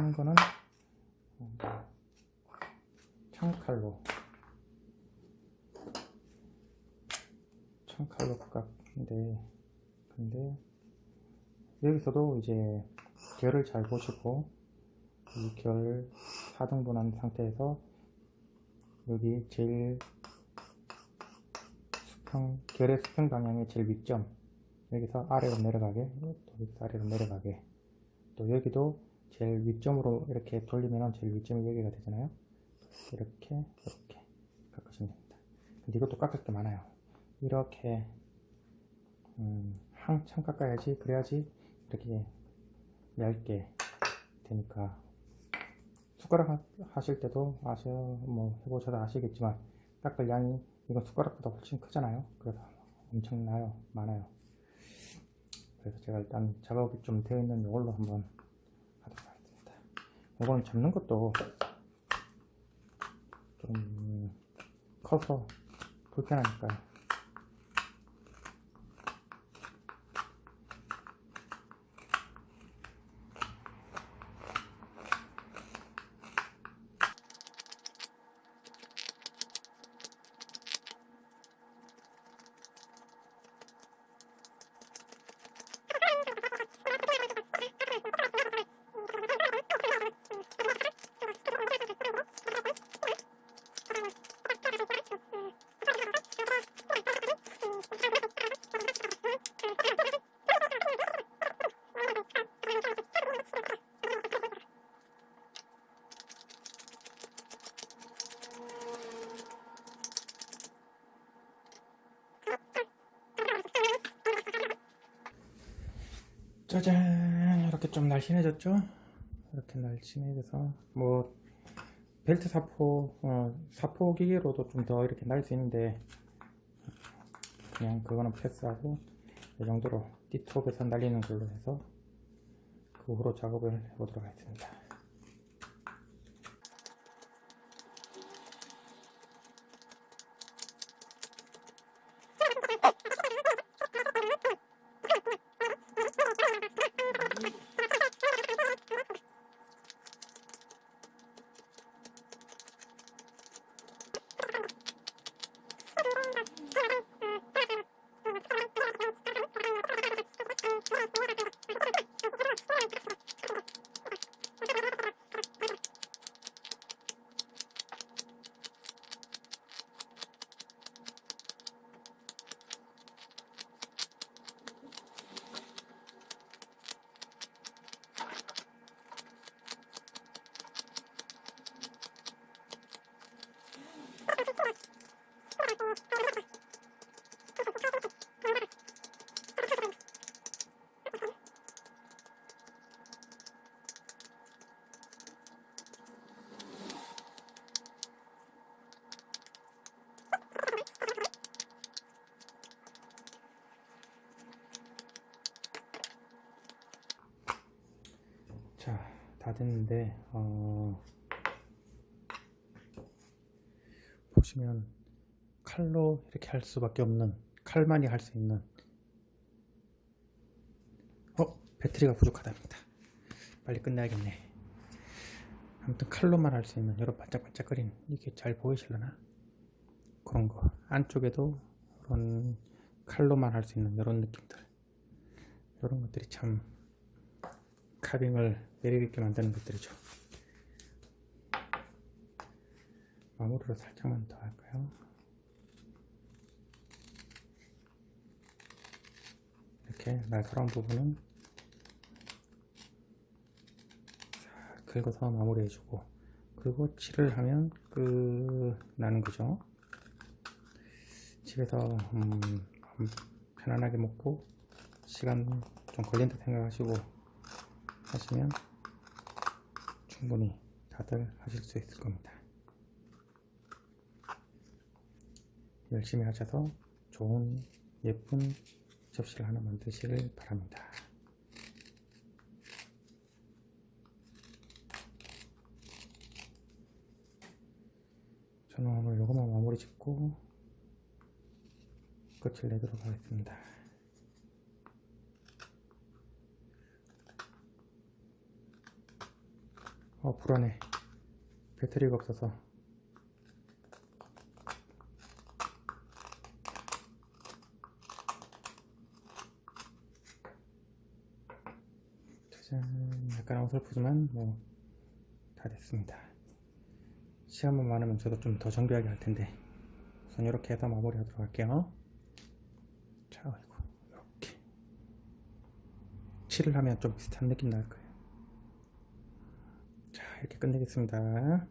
하는 거는 음, 창칼로 창칼로 깎는데 근데 여기서도 이제 결을 잘 보시고 이 결 4등분한 상태에서 여기 제일 수평 결의 수평 방향의 제일 밑점 여기서 아래로 내려가게 또 여기서 아래로 내려가게 또 여기도 제일 윗점으로 이렇게 돌리면 제일 윗점이 여기가 되잖아요. 이렇게 이렇게 깎으시면 됩니다. 근데 이것도 깎을 게 많아요. 이렇게 음, 한참 깎아야지 그래야지 이렇게 얇게 되니까. 숟가락 하- 하실 때도 아셔 뭐 해보셔도 아시겠지만 깎을 양이 이거 숟가락보다 훨씬 크잖아요. 그래서 엄청나요. 많아요. 그래서 제가 일단 작업이 좀 되어 있는 이걸로 한번 이거는 잡는 것도 좀 커서 불편하니까 짜잔! 이렇게 좀 날씬해졌죠? 이렇게 날씬해져서 뭐 벨트 사포 어, 사포 기계로도 좀 더 이렇게 날 수 있는데 그냥 그거는 패스하고 이 정도로 띠톱에서 날리는 걸로 해서 그 후로 작업을 해보도록 하겠습니다 다 됐는데, 어, 보시면 칼로 이렇게 할 수밖에 없는, 칼만이 할 수 있는, 어, 배터리가 부족하답니다. 빨리 끝내야겠네. 아무튼 칼로만 할 수 있는 이런 반짝반짝거리는 이게 잘 보이실려나? 그런 거. 안쪽에도 그런 칼로만 할 수 있는 이런 느낌들. 이런 것들이 참 카빙을 매력있게 만드는 것들이죠. 마무리로 살짝만 더 할까요? 이렇게 날카로운 부분은 잘 긁어서 마무리해주고 그리고 칠을 하면 끝 나는 거죠. 집에서 음, 편안하게 먹고 시간 좀 걸린다 생각하시고 하시면 충분히 다들 하실 수 있을 겁니다. 열심히 하셔서 좋은 예쁜 접시를 하나 만드시길 바랍니다. 저는 오늘 요거만 마무리 짓고 끝을 내도록 하겠습니다. 어 불안해. 배터리가 없어서. 짜잔. 약간 어설프지만 뭐 다 됐습니다. 시간만 많으면 저도 좀 더 정교하게 할 텐데. 우선 이렇게 해서 마무리 하도록 할게요. 자 이렇게. 칠을 하면 좀 비슷한 느낌 날 거예요. 자 이렇게 끝내겠습니다